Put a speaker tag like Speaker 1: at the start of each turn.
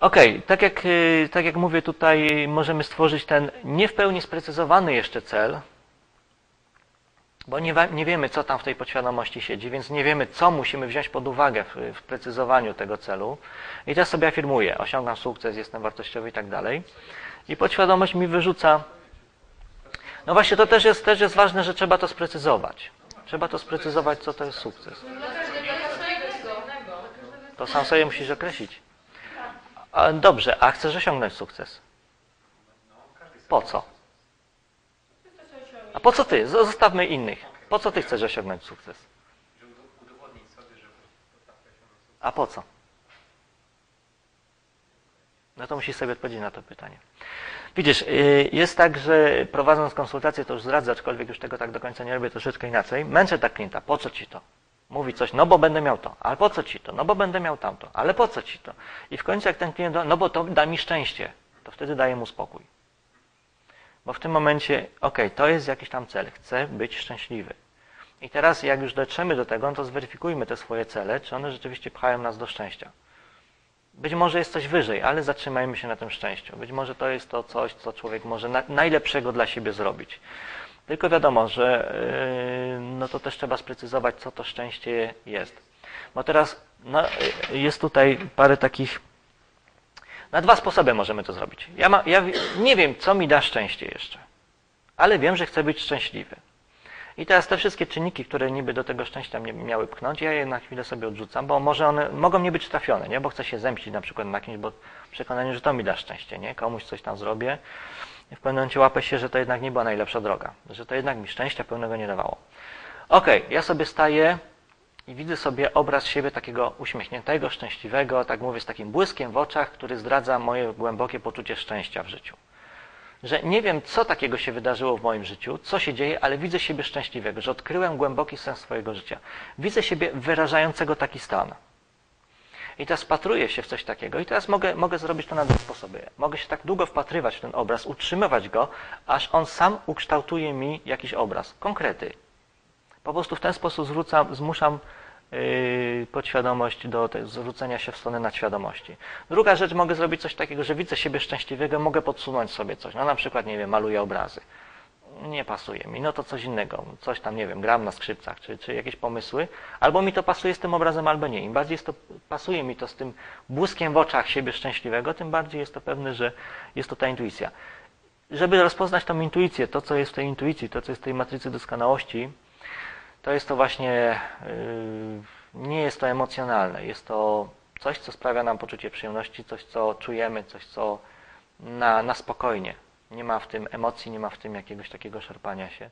Speaker 1: Okej, tak, jak, y, tak jak mówię tutaj, możemy stworzyć ten nie w pełni sprecyzowany jeszcze cel, bo nie, nie wiemy, co tam w tej podświadomości siedzi, więc nie wiemy, co musimy wziąć pod uwagę w, w precyzowaniu tego celu. I teraz sobie afirmuję, osiągam sukces, jestem wartościowy i tak dalej. I podświadomość mi wyrzuca. No właśnie, to też jest, też jest ważne, że trzeba to sprecyzować. Trzeba to sprecyzować, co to jest sukces. To sam sobie musisz określić. Dobrze, a chcesz osiągnąć sukces? Po co? A po co ty? Zostawmy innych. Po co ty chcesz osiągnąć sukces? A po co? No to musisz sobie odpowiedzieć na to pytanie. Widzisz, y, jest tak, że prowadząc konsultacje, to już zdradzę, aczkolwiek już tego tak do końca nie robię, troszeczkę inaczej. Męczę tak klienta, po co ci to? Mówi coś, no bo będę miał to, ale po co ci to? No bo będę miał tamto, ale po co ci to? I w końcu jak ten klient, no bo to da mi szczęście, to wtedy daje mu spokój. Bo w tym momencie, okej, to jest jakiś tam cel, chcę być szczęśliwy. I teraz jak już dotrzemy do tego, no to zweryfikujmy te swoje cele, czy one rzeczywiście pchają nas do szczęścia. Być może jest coś wyżej, ale zatrzymajmy się na tym szczęściu. Być może to jest to coś, co człowiek może na, najlepszego dla siebie zrobić. Tylko wiadomo, że yy, no to też trzeba sprecyzować, co to szczęście jest. Bo teraz no, yy, jest tutaj parę takich. Na dwa sposoby możemy to zrobić. Ja, ma, ja nie wiem, co mi da szczęście jeszcze, ale wiem, że chcę być szczęśliwy. I teraz te wszystkie czynniki, które niby do tego szczęścia mnie miały pchnąć, ja je na chwilę sobie odrzucam, bo może one mogą nie być trafione, nie? Bo chcę się zemścić na przykład na kimś, bo w przekonaniu, że to mi da szczęście, nie? Komuś coś tam zrobię i w pewnym momencie łapę się, że to jednak nie była najlepsza droga, że to jednak mi szczęścia pełnego nie dawało. Okej, ja sobie staję i widzę sobie obraz siebie takiego uśmiechniętego, szczęśliwego, tak mówię, z takim błyskiem w oczach, który zdradza moje głębokie poczucie szczęścia w życiu że nie wiem, co takiego się wydarzyło w moim życiu, co się dzieje, ale widzę siebie szczęśliwego, że odkryłem głęboki sens swojego życia. Widzę siebie wyrażającego taki stan. I teraz wpatruję się w coś takiego i teraz mogę, mogę zrobić to na dwa sposoby. Mogę się tak długo wpatrywać w ten obraz, utrzymywać go, aż on sam ukształtuje mi jakiś obraz, konkrety. Po prostu w ten sposób zwrócam, zmuszam yy, podświadomość do te, zwrócenia się w stronę nadświadomości. Druga rzecz, mogę zrobić coś takiego, że widzę siebie szczęśliwego, mogę podsunąć sobie coś. No na przykład, nie wiem, maluję obrazy. Nie pasuje mi, no to coś innego. Coś tam, nie wiem, gram na skrzypcach, czy, czy jakieś pomysły. Albo mi to pasuje z tym obrazem, albo nie. Im bardziej jest to, pasuje mi to z tym błyskiem w oczach siebie szczęśliwego, tym bardziej jest to pewne, że jest to ta intuicja. Żeby rozpoznać tą intuicję, to co jest w tej intuicji, to co jest w tej matrycy doskonałości, to jest to właśnie, yy, nie jest to emocjonalne, jest to coś, co sprawia nam poczucie przyjemności, coś, co czujemy, coś, co na, na spokojnie. Nie ma w tym emocji, nie ma w tym jakiegoś takiego szarpania się.